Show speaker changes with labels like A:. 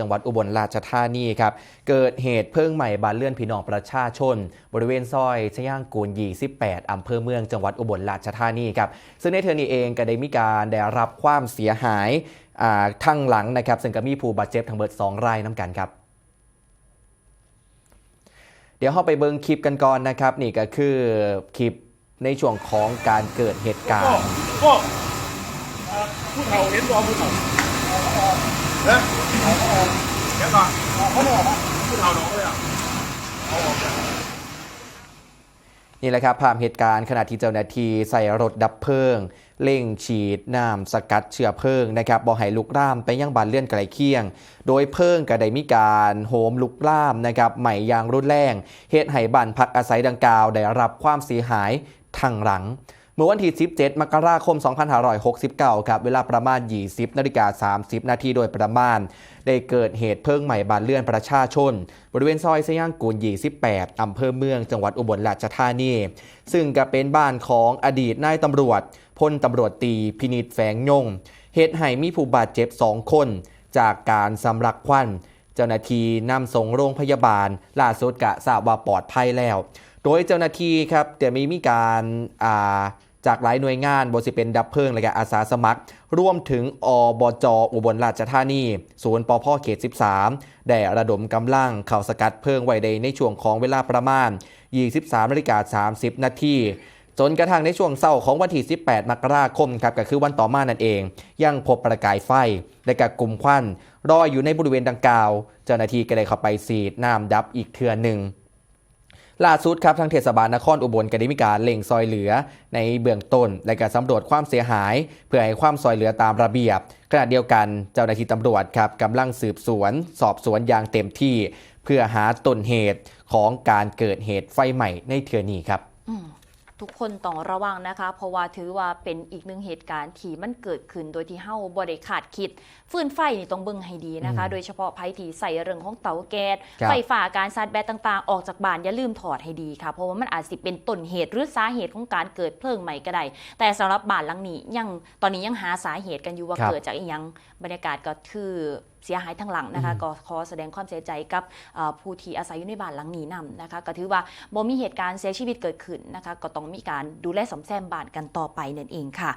A: จังหวัดอุบลราชธานีครับ เกิดเหตุเพลิงใหม่บานเลื่อนพี่น้องประชาชน บริเวณซอยชย่างกูลยี18อำเภอเมืองจังหวัดอุบลราชธานีครับ ซึ่งในเทอนี้เองก็ได้มีการได้รับความเสียหายาทั้งหลังนะครับ ซึ่งก็มีผู้บาดเจ็บทั้งเบิด 2 รายน้ำกันครับเดี๋ยวเข้าไปเบิ่งคลิปกันก่อนนะครับ นี่ก็คือคลิปในช่วงของการเกิดเหตุการณ์
B: ก็ผู้เฒ่าเห็นรอผู้เฒ่า เนะเดี๋ยวก่อนเขาบอกว่าเฒ่าหนองเลยอะเอาออก
A: นี่แหละครับภาพเหตุการณ์ขณะที่เจ้าหน้าที่ใส่รถดับเพลิงเร่งฉีดน้ำสกัดเชื้อเพลิงนะครับบ่ให้ลุกล่ามไปยังบานเลื่อนไกลเคียง โดยเพลิงก็ไดมีการโหมลุกล่ามนะครับใหม่ยางรุนแรงเหตุให้บ้านพักอาศัยดังกล่าวได้รับความเสียหายทางหลัง เมื่อวันที่ 17 มกราคม 2569 ครับ เวลาประมาณ 20นาฬิกา30 นาทีโดยประมาณ ได้เกิดเหตุเพลิงใหม่บานเลื่อนประชาชน บริเวณซอยสย่างกูล28อำเภอเมือง จังหวัดอุบลราชธานี ซึ่งก็เป็นบ้านของอดีตนายตำรวจพลตำรวจตีพินิษแฝงยงเหตุให้มีผู้บาดเจ็บ 2 คน จากการสำลักควันเจ้าหน้าที่นำส่งโรงพยาบาลล่าสุดกะทราบว่าปลอดภัยแล้ว โดยเจ้าหน้าที่ครับเดี๋ยวมีมีการอ่า จากหลายหน่วยงานบสิเป็นดับเพลิงและก็อาสาสมัคร ร่วมถึงอบจอุบลราชธานีศูนย์ปพเขต 13 ได้ระดมกำลังเข้าสกัดเพลิงไว้ในในช่วงของเวลาประมาณ 23นาฬิกา30 นาทีจนกระทั่งในช่วงเศร้าของวันที่ 18 มกราคมครับก็คือวันต่อมานั่นเอง ยังพบประกายไฟ และกับกลุ่มควันรอยอยู่ในบริเวณดังกล่าว เจ้าหน้าที่ก็ได้เข้าไปสีดน้ำดับอีกเทือหนึ่ง ล่าสุดครับทางเทศบาลนครอุบลก็ได้มีการเล่งซอยเหลือ ในเบื้องต้น และการสำรวจความเสียหาย เพื่อให้ความซอยเหลือตามระเบียบ ขณะเดียวกันเจ้าหน้าที่ตำรวจครับกำลังสืบสวน สอบสวนอย่างเต็มที่ เพื่อหาต้นเหตุของการเกิดเหตุไฟใหม่ในเทือนี้ครับ
C: ทุกคนต้องระวังนะคะ เพราะว่าถือว่าเป็นอีกหนึ่งเหตุการณ์ที่มันเกิดขึ้นโดยที่เฮาบ่ได้คาดคิด ฟืนไฟนี่ต้องเบิ่งให้ดีนะคะ
A: อืม
C: โดยเฉพาะภัยที่ใส่เรื่องของเตาแก๊ส
A: ครับ
C: ไฟฟ้าการชาร์จแบตต่างๆ ออกจากบ้านอย่าลืมถอดให้ดีค่ะ เพราะว่ามันอาจสิเป็นต้นเหตุหรือสาเหตุของการเกิดเพลิงใหม่ก็ได้แต่สำหรับบ้านหลังนี้ยังตอนนี้ยังหาสาเหตุกันอยู่ว่า
A: ครับ
C: เกิดจากอีหยังบรรยากาศก็คือ เสียหายทั้งหลังนะคะ
A: อืม
C: ก็ขอแสดงความเสียใจกับเอ่อผู้ที่อาศัยอยู่ในบ้านหลังนี้นํนะคะก็ถือว่าบ่มีเหตุการณ์เสียชีวิตเกิดขึ้นนะคะก็ต้องมีการดูแลสมแซมบ้านกันต่อไปนั่นเองค่ะ